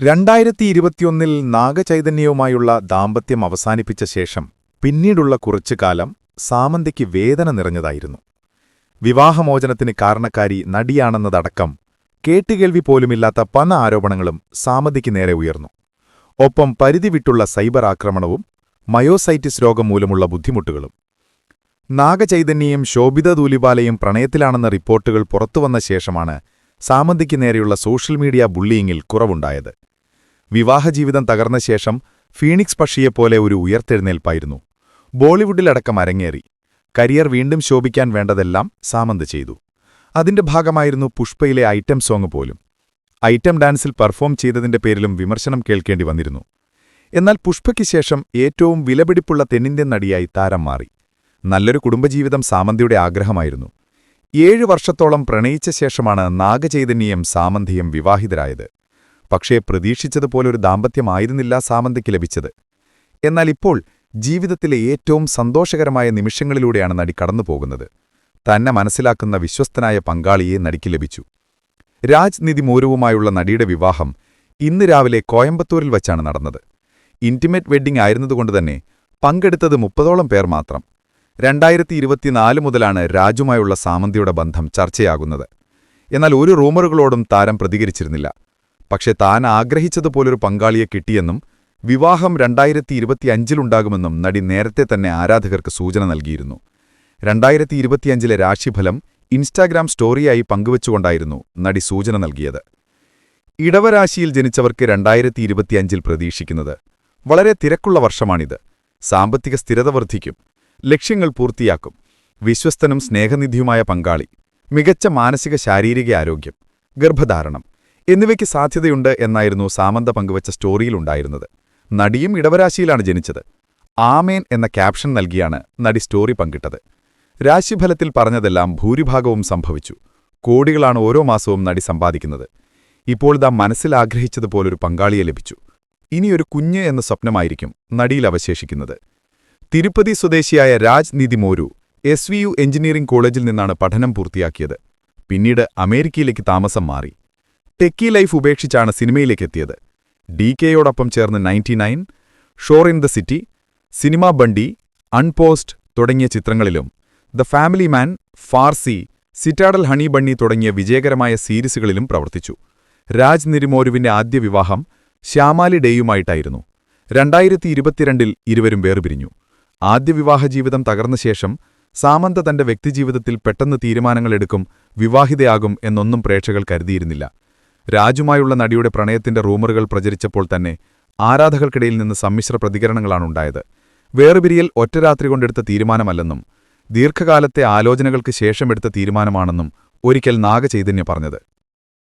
രണ്ടായിരത്തി ഇരുപത്തിയൊന്നിൽ നാഗചൈതന്യവുമായുള്ള ദാമ്പത്യം അവസാനിപ്പിച്ച ശേഷം പിന്നീടുള്ള കുറച്ചു കാലം സാമന്തയ്ക്ക് വേദന നിറഞ്ഞതായിരുന്നു. വിവാഹമോചനത്തിന് കാരണക്കാരി നടിയാണെന്നതടക്കം കേട്ടുകേൾവി പോലുമില്ലാത്ത പല ആരോപണങ്ങളും സാമന്തിക്ക് നേരെ ഉയർന്നു. ഒപ്പം പരിധി വിട്ടുള്ള സൈബർ ആക്രമണവും മയോസൈറ്റിസ് രോഗം മൂലമുള്ള ബുദ്ധിമുട്ടുകളും. നാഗചൈതന്യയും ശോഭിത ദൂലിബാലയും പ്രണയത്തിലാണെന്ന റിപ്പോർട്ടുകൾ പുറത്തുവന്ന ശേഷമാണ് സാമന്തിക്ക് നേരെയുള്ള സോഷ്യൽ മീഡിയ ബുള്ളിയിങ്ങിൽ കുറവുണ്ടായത്. വിവാഹജീവിതം തകർന്ന ശേഷം ഫീണിക്സ് പക്ഷിയെപ്പോലെ ഒരു ഉയർത്തെഴുന്നേൽപ്പായിരുന്നു. ബോളിവുഡിലടക്കം അരങ്ങേറി. കരിയർ വീണ്ടും ശോഭിക്കാൻ വേണ്ടതെല്ലാം സാമന്ത് ചെയ്തു. അതിന്റെ ഭാഗമായിരുന്നു പുഷ്പയിലെ ഐറ്റം സോങ് പോലും. ഐറ്റം ഡാൻസിൽ പെർഫോം ചെയ്തതിന്റെ പേരിലും വിമർശനം കേൾക്കേണ്ടി വന്നിരുന്നു. എന്നാൽ പുഷ്പയ്ക്ക് ശേഷം ഏറ്റവും വിലപിടിപ്പുള്ള തെന്നിന്ത്യൻ നടിയായി താരം മാറി. നല്ലൊരു കുടുംബജീവിതം സാമന്തിയുടെ ആഗ്രഹമായിരുന്നു. ഏഴു വർഷത്തോളം പ്രണയിച്ച ശേഷമാണ് നാഗചൈതന്യം സാമന്തിയും വിവാഹിതരായത്. പക്ഷേ പ്രതീക്ഷിച്ചതുപോലൊരു ദാമ്പത്യമായിരുന്നില്ല സാമന്തയ്ക്ക് ലഭിച്ചത്. എന്നാൽ ഇപ്പോൾ ജീവിതത്തിലെ ഏറ്റവും സന്തോഷകരമായ നിമിഷങ്ങളിലൂടെയാണ് നടി കടന്നുപോകുന്നത്. തന്നെ മനസ്സിലാക്കുന്ന വിശ്വസ്തനായ പങ്കാളിയെ നടിക്ക് ലഭിച്ചു. രാജ്നിധി മോരുവുമായുള്ള നടിയുടെ വിവാഹം ഇന്ന് രാവിലെ കോയമ്പത്തൂരിൽ വച്ചാണ് നടന്നത്. ഇന്റിമേറ്റ് വെഡ്ഡിംഗ് ആയിരുന്നതുകൊണ്ടുതന്നെ പങ്കെടുത്തത് മുപ്പതോളം പേർ മാത്രം. രണ്ടായിരത്തി ഇരുപത്തിനാല് മുതലാണ് രാജുമായുള്ള സാമന്തിയുടെ ബന്ധം ചർച്ചയാകുന്നത്. എന്നാൽ ഒരു റൂമറുകളോടും താരം പ്രതികരിച്ചിരുന്നില്ല. പക്ഷെ താൻ ആഗ്രഹിച്ചതുപോലൊരു പങ്കാളിയെ കിട്ടിയെന്നും വിവാഹം രണ്ടായിരത്തി ഇരുപത്തിയഞ്ചിലുണ്ടാകുമെന്നും നടി നേരത്തെ തന്നെ ആരാധകർക്ക് സൂചന നൽകിയിരുന്നു. രണ്ടായിരത്തി ഇരുപത്തിയഞ്ചിലെ രാശിഫലം ഇൻസ്റ്റാഗ്രാം സ്റ്റോറിയായി പങ്കുവച്ചുകൊണ്ടായിരുന്നു നടി സൂചന നൽകിയത്. ഇടവരാശിയിൽ ജനിച്ചവർക്ക് രണ്ടായിരത്തി ഇരുപത്തിയഞ്ചിൽ പ്രതീക്ഷിക്കുന്നത് വളരെ തിരക്കുള്ള വർഷമാണിത്. സാമ്പത്തിക സ്ഥിരത വർദ്ധിക്കും ലക്ഷ്യങ്ങൾ പൂർത്തിയാക്കും വിശ്വസ്തനും സ്നേഹനിധിയുമായ പങ്കാളി മികച്ച മാനസിക ശാരീരിക ആരോഗ്യം ഗർഭധാരണം എന്നിവയ്ക്ക് സാധ്യതയുണ്ട് എന്നായിരുന്നു സാമന്ത പങ്കുവച്ച സ്റ്റോറിയിലുണ്ടായിരുന്നത് നടിയും ഇടവരാശിയിലാണ് ജനിച്ചത്. ആമേൻ എന്ന ക്യാപ്ഷൻ നൽകിയാണ് നടി സ്റ്റോറി പങ്കിട്ടത്. രാശിഫലത്തിൽ പറഞ്ഞതെല്ലാം ഭൂരിഭാഗവും സംഭവിച്ചു. കോടികളാണ് ഓരോ മാസവും നടി സമ്പാദിക്കുന്നത്. ഇപ്പോൾ ദാ മനസ്സിലാഗ്രഹിച്ചതുപോലൊരു പങ്കാളിയെ ലഭിച്ചു. ഇനിയൊരു കുഞ്ഞ് എന്ന സ്വപ്നമായിരിക്കും നടിയിൽ അവശേഷിക്കുന്നത്. തിരുപ്പതി സ്വദേശിയായ Raj Nidhi Moru S V U engineering കോളേജിൽ നിന്നാണ് പഠനം പൂർത്തിയാക്കിയത്. പിന്നീട് അമേരിക്കയിലേക്ക് താമസം മാറി. ടെക്കി ലൈഫ് ഉപേക്ഷിച്ചാണ് സിനിമയിലേക്ക് എത്തിയത് ഡി കെയോടൊപ്പം ചേർന്ന് ninety nine Shor in the city cinema Bunty unpaused തുടങ്ങിയ ചിത്രങ്ങളിലും the family man Farzi Citadel honey bunny തുടങ്ങിയ വിജയകരമായ സീരീസുകളിലും പ്രവർത്തിച്ചു. രാജ് നിരുമോരുവിന്റെ ആദ്യ വിവാഹം ശ്യാമാലി ഡേയുമായിട്ടായിരുന്നു. രണ്ടായിരത്തി ഇരുപത്തിരണ്ടിൽ ഇരുവരും വേർപിരിഞ്ഞു. ആദ്യ വിവാഹ ജീവിതം തകർന്ന ശേഷം സാമന്ത തന്റെ വ്യക്തിജീവിതത്തിൽ പെട്ടെന്ന് തീരുമാനങ്ങളെടുക്കും വിവാഹിതയാകും എന്നൊന്നും പ്രേക്ഷകർ കരുതിയിരുന്നില്ല. രാജുമായുള്ള നടിയുടെ പ്രണയത്തിന്റെ റൂമറുകൾ പ്രചരിച്ചപ്പോൾ തന്നെ ആരാധകർക്കിടയിൽ നിന്ന് സമ്മിശ്ര പ്രതികരണങ്ങളാണ് പ്രതികരണങ്ങളാണുണ്ടായത്. വേർപിരിയൽ ഒറ്റരാത്രി കൊണ്ടെടുത്ത തീരുമാനമല്ലെന്നും ദീർഘകാലത്തെ ആലോചനകൾക്ക് ശേഷമെടുത്ത തീരുമാനമാണെന്നും ഒരിക്കൽ നാഗചൈതന്യ പറഞ്ഞത്.